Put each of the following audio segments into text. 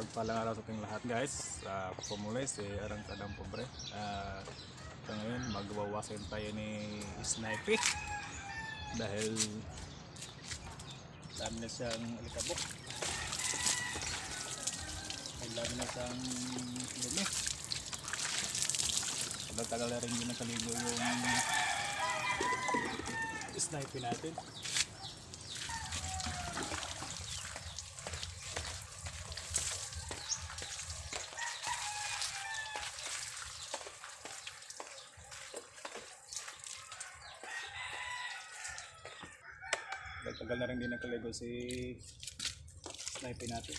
Mapagpalang araw sa ating lahat guys. Uh, pumuli si Arang Kadang Pobre. Uh, ito ngayon magwawasin tayo ni Snipey. Dahil dami na siyang alikabok. Ang dami na siyang lumi. Tagal-tagal na rin din nakaligo yung Snipey natin. Tagal na rin din nakaligo si Snipey natin.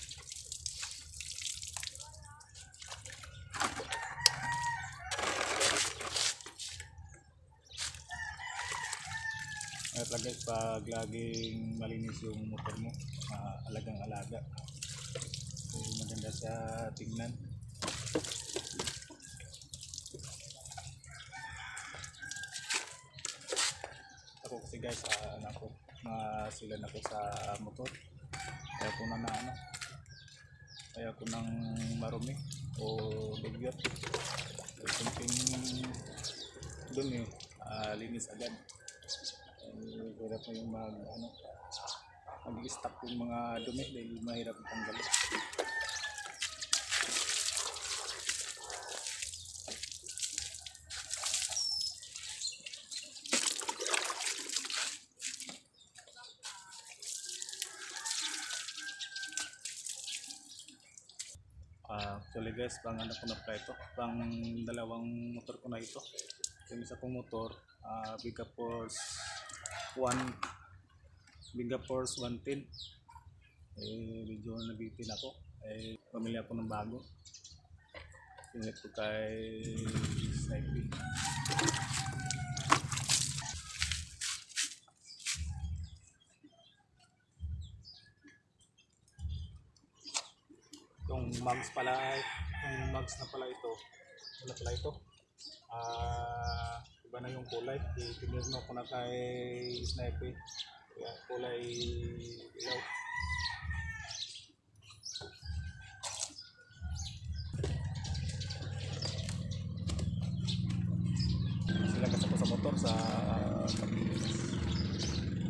At lagi pag laging malinis yung motor mo, uh, alagang alaga. So, maganda siya tingnan. Ako kasi guys, uh, anak ko, masilan ako sa motor. Kaya ko na na ano, kaya ko nang marumi o dugyot. Something dun eh, ah, linis agad. Eh, hirap mo yung mag, ano, mag-stop yung mga dumi dahil mahirap tanggalin. Actually guys, pang ano ko na pala ito, pang dalawang motor ko na ito. Yung isa kong motor, ah, Biga Force 1, Biga Force 110. Eh, medyo nabitin ako. Eh, pamilya ako ng bago. Pinit ko kay Snipey. Yung mugs pala, yung mugs na pala ito, ano pala ito? Ah, iba na yung kulay. Itinirno ko na kay Snipey. Kaya kulay ilaw. Sila kasi sa motor sa paglinis.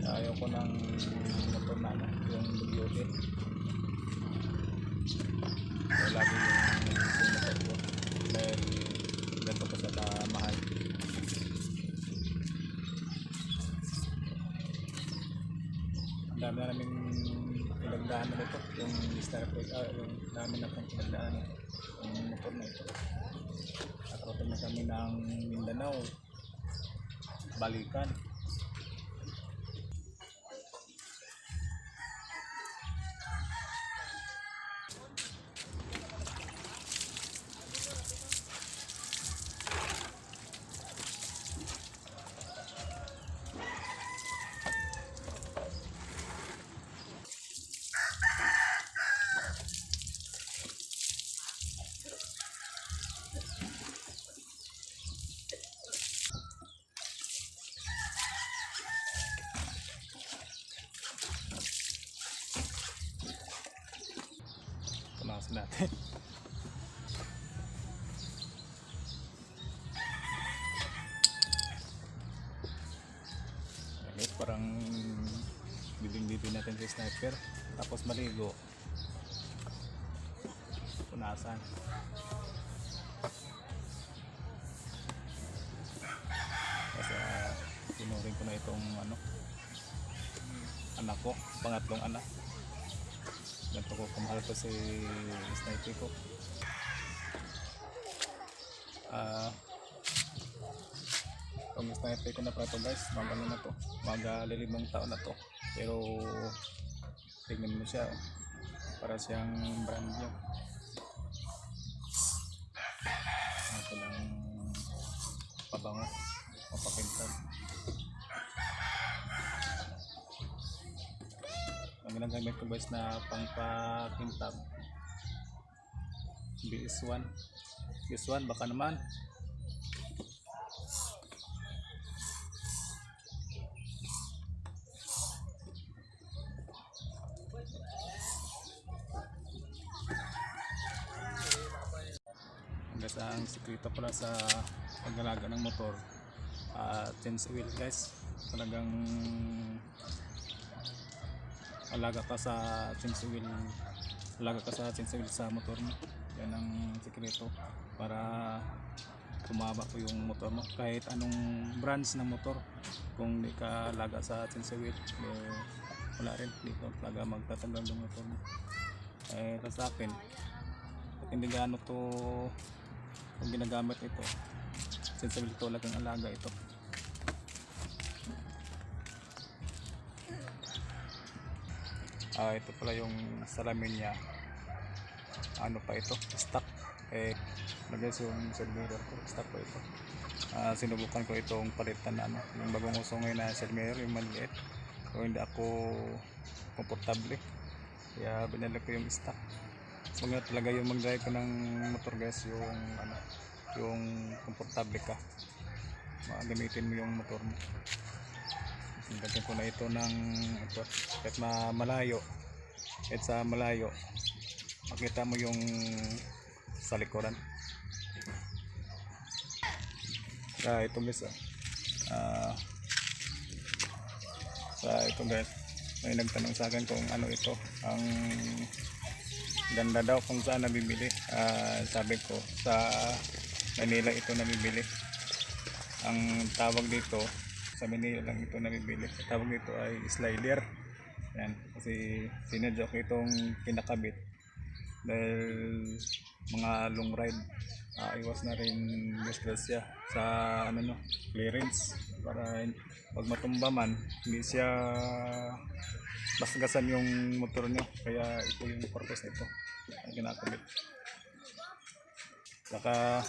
Ayaw ko ng motor na ano, yung Toyota. So, lagi yung ko. Dahil ganito pa siya kamahal. Ang dami na namin pinagdaanan nito. Yung sniper, ah, yung dami na pang pinagdaanan. Yung motor na ito. Nakarating na kami ng Mindanao. Balikan. Punasan natin. Okay, parang bibing-bibing natin si sniper. Tapos maligo. Punasan. Kasi uh, tinuring ko na itong ano anak ko, pangatlong anak. Ganito ko kumahal ko si sniper ko. Ah, kung sniper ko na pala to guys, mag ano na to, mag ah, lilimang taon na to. Pero tingnan mo siya, oh. para siyang brand new. Ito lang pabango, mapapintan. Ang ginagamit ko guys na pangpakintab BS1 BS1 baka naman. Guys, ang sikreto pala sa pag-alaga ng motor, uh, change oil guys. Talagang alaga ka sa change oil, alaga ka sa change oil sa motor mo. Yan ang sikreto para kumaba po yung motor mo. Kahit anong brands ng motor, kung di ka alaga sa change oil, eh, wala rin dito talaga magtatanggal yung motor mo. Eh, sa akin, hindi gaano to kung ginagamit ito sensible ito talagang alaga ito ah ito pala yung salamin niya. Ano pa ito? Stock. Eh nag-guess yung side mirror ko. Stock pa ito. Ah sinubukan ko itong palitan na ano yung bagong uso ngayon na side mirror yung maliit. So hindi ako komportable. Kaya binalik ko yung stock. So nga talaga yung mag-drive ka ng motor guys, yung ano, yung komportable ka. Magamitin mo yung motor mo. Lagyan ko na ito ng ito, kahit ma malayo, kahit sa malayo, makita mo yung sa likuran. Ah, ito guys ah. Ah, ito guys, may nagtanong sa akin kung ano ito, ang ganda daw kung saan nabibili. Ah, sabi ko sa Manila ito nabibili. Ang tawag dito sa Manila lang ito nabibili. Ang tawag dito ay slider. Yan. Kasi sinadya ko itong kinakabit dahil mga long ride ah, iwas na rin disgrasya sa ano no clearance. Para pag matumba man hindi siya basgasan yung motor nyo. Kaya ito yung purpose nito. Ang kinakabit. Saka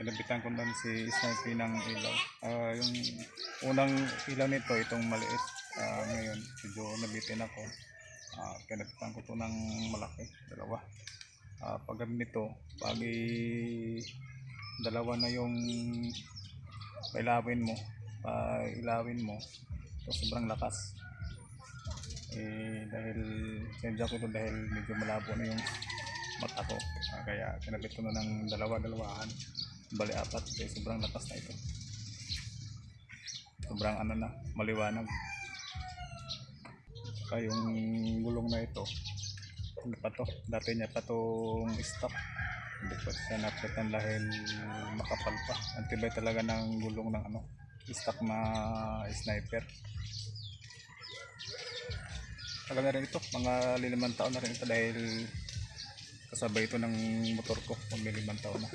kinabitan ko doon si Snipey ng ilaw. Ah, yung unang ilaw nito itong maliit Ah, ngayon medyo nabitin ako. Uh, kinabitan ko to ng malaki dalawa. Ah, pag nito pag dalawa na yung pailawin mo pa ilawin mo so sobrang lakas. Eh dahil sinadya ko ito dahil medyo malabo na yung mata ko. Ah, kaya kinabit ko na ng dalawa-dalawahan bali apat. Kaya sobrang lakas na ito. Sobrang ano na maliwanag. Kaya yung gulong na ito ano pa to? Dati niya pa tong stock. Hindi pa siya napitan dahil makapal pa. Ang talaga ng gulong ng ano stock na sniper. Tagal na rin ito. Mga lilimang taon na rin ito dahil kasabay ito ng motor ko. Pag lilimang taon na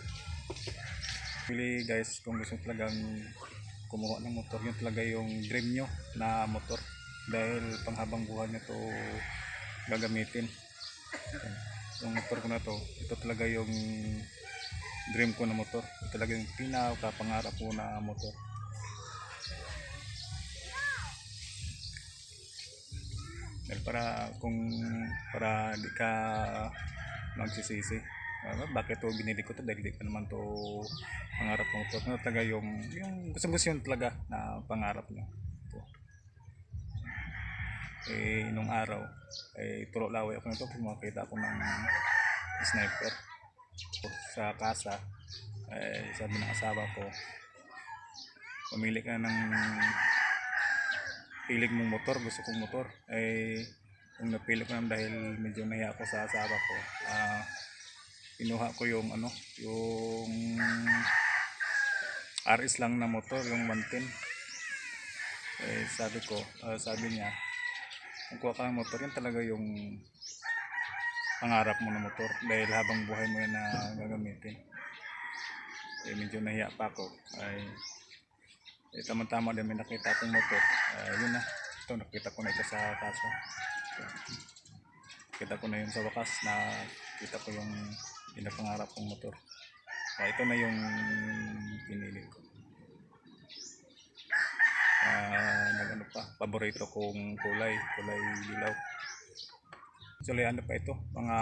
Pili guys kung gusto talagang kumuha ng motor yun talaga yung dream nyo na motor. Dahil panghabang buhay nyo to gagamitin. Yung motor ko na to ito talaga yung dream ko na motor. Ito talaga yung pinakapangarap ko na motor. Dahil para kung para di ka magsisisi Ah, bakit to binili ko to? Dahil di ko naman to pangarap mo to ano talaga yung yung gusto gusto yun talaga na pangarap niya. Ito. eh nung araw eh turo laway ako nito. Kung makita ako ng sniper. Sa kasa eh sabi ng asawa ko pumili ka ng pilig mong motor. Gusto kong motor. Eh kung napili ko naman dahil medyo nahiya ako sa asawa ko ah kinuha ko yung ano yung RS lang na motor yung 110 eh sabi ko ah, sabi niya kung kuha ka ng motor yan talaga yung pangarap mo na motor dahil habang buhay mo yan na gagamitin. Eh medyo nahiya pa ako. Ay eh, tama-tama din may nakita akong motor. Ah, yun na. Ito nakita ko na ito sa kaso. Kita ko na yun sa wakas. Na kita ko yung pinapangarap kong motor. Kaya ito na yung pinili ko. Ah nagano pa paborito kong kulay kulay dilaw. Actually ano pa ito? Mga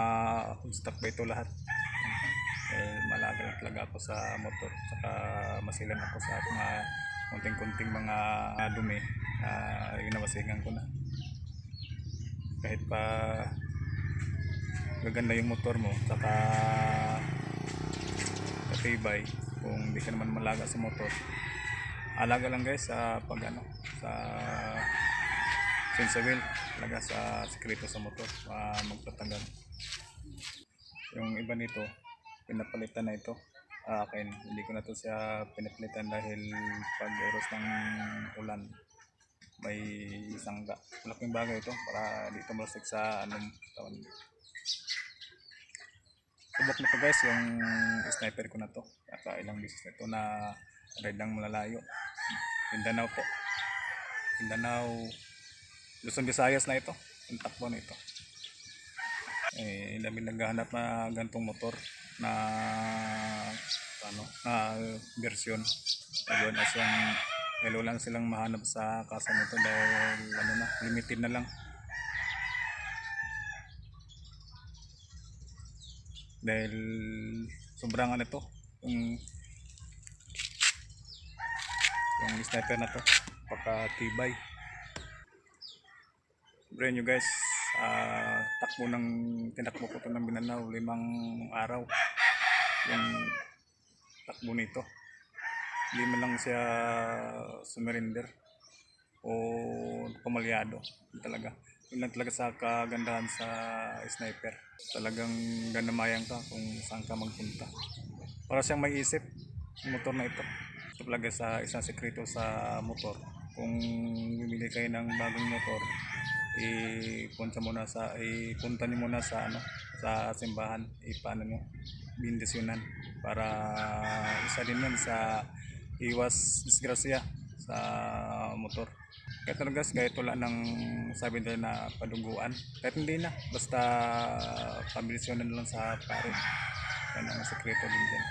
stock pa ito lahat. Eh malaga lang talaga ako sa motor. Saka masilan ako sa mga kunting-kunting mga dumi. Uh, ginawasigan ko na. Kahit pa gaganda yung motor mo saka matibay kung hindi ka naman malaga sa motor. Alaga lang guys sa pag ano sa sense wheel talaga sa sekreto sa motor uh, magtatagal. Yung iba nito pinapalitan na ito. Ah, akin hindi ko na to siya pinapalitan dahil pag oras ng ulan may isang ga malaking bagay ito para dito malasik sa anong taon subok na to guys yung sniper ko na to. At ilang beses na ito na ride ng malalayo. Mindanao po. Mindanao Luzon Visayas na ito. Yung takbo na ito. Eh dami naghahanap na gantong motor na ano na version. Ayun as yung hello lang silang mahanap sa kasa nito dahil ano na limited na lang dahil sobrang ano to yung yung sniper na to pagkatibay brand new guys. Ah takbo ng tinakbo ko to ng binanaw limang araw. Yung takbo nito hindi man lang siya sumerinder o pamalyado talaga yun lang talaga sa kagandahan sa sniper. Talagang ganamayan ka kung saan ka magpunta. Para siyang may isip motor na ito. Ito talaga sa isang sekreto sa motor. Kung bumili kayo ng bagong motor ipunta muna sa ipunta niyo muna sa ano sa simbahan ipaano niyo bindisyonan para isa din yan sa iwas disgrasya sa motor. Kahit talaga guys kahit wala ng sabi nila na paduguan kahit hindi na basta pabilisyonan lang sa pare. Yan ang sekreto din dyan.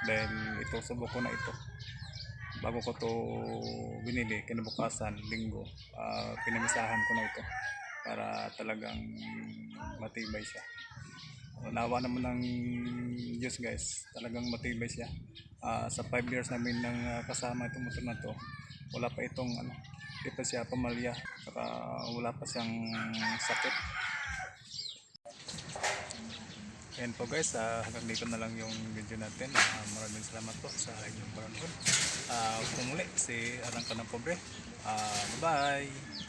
Dahil ito subok ko na ito. Bago ko to binili kinabukasan linggo ah, pinamisahan ko na ito para talagang matibay siya. Nawa naman ng Diyos guys. Talagang matibay siya Ah, sa 5 years namin nang ah, kasama itong motor na to wala pa itong ano hindi pa siya pamalya saka wala pa siyang sakit Ayan po guys, ah, hanggang dito na lang yung video natin. Ah, maraming salamat po sa inyong panonood. Uh, kung muli, si Arang Kanang Pobre. Ah, bye-bye!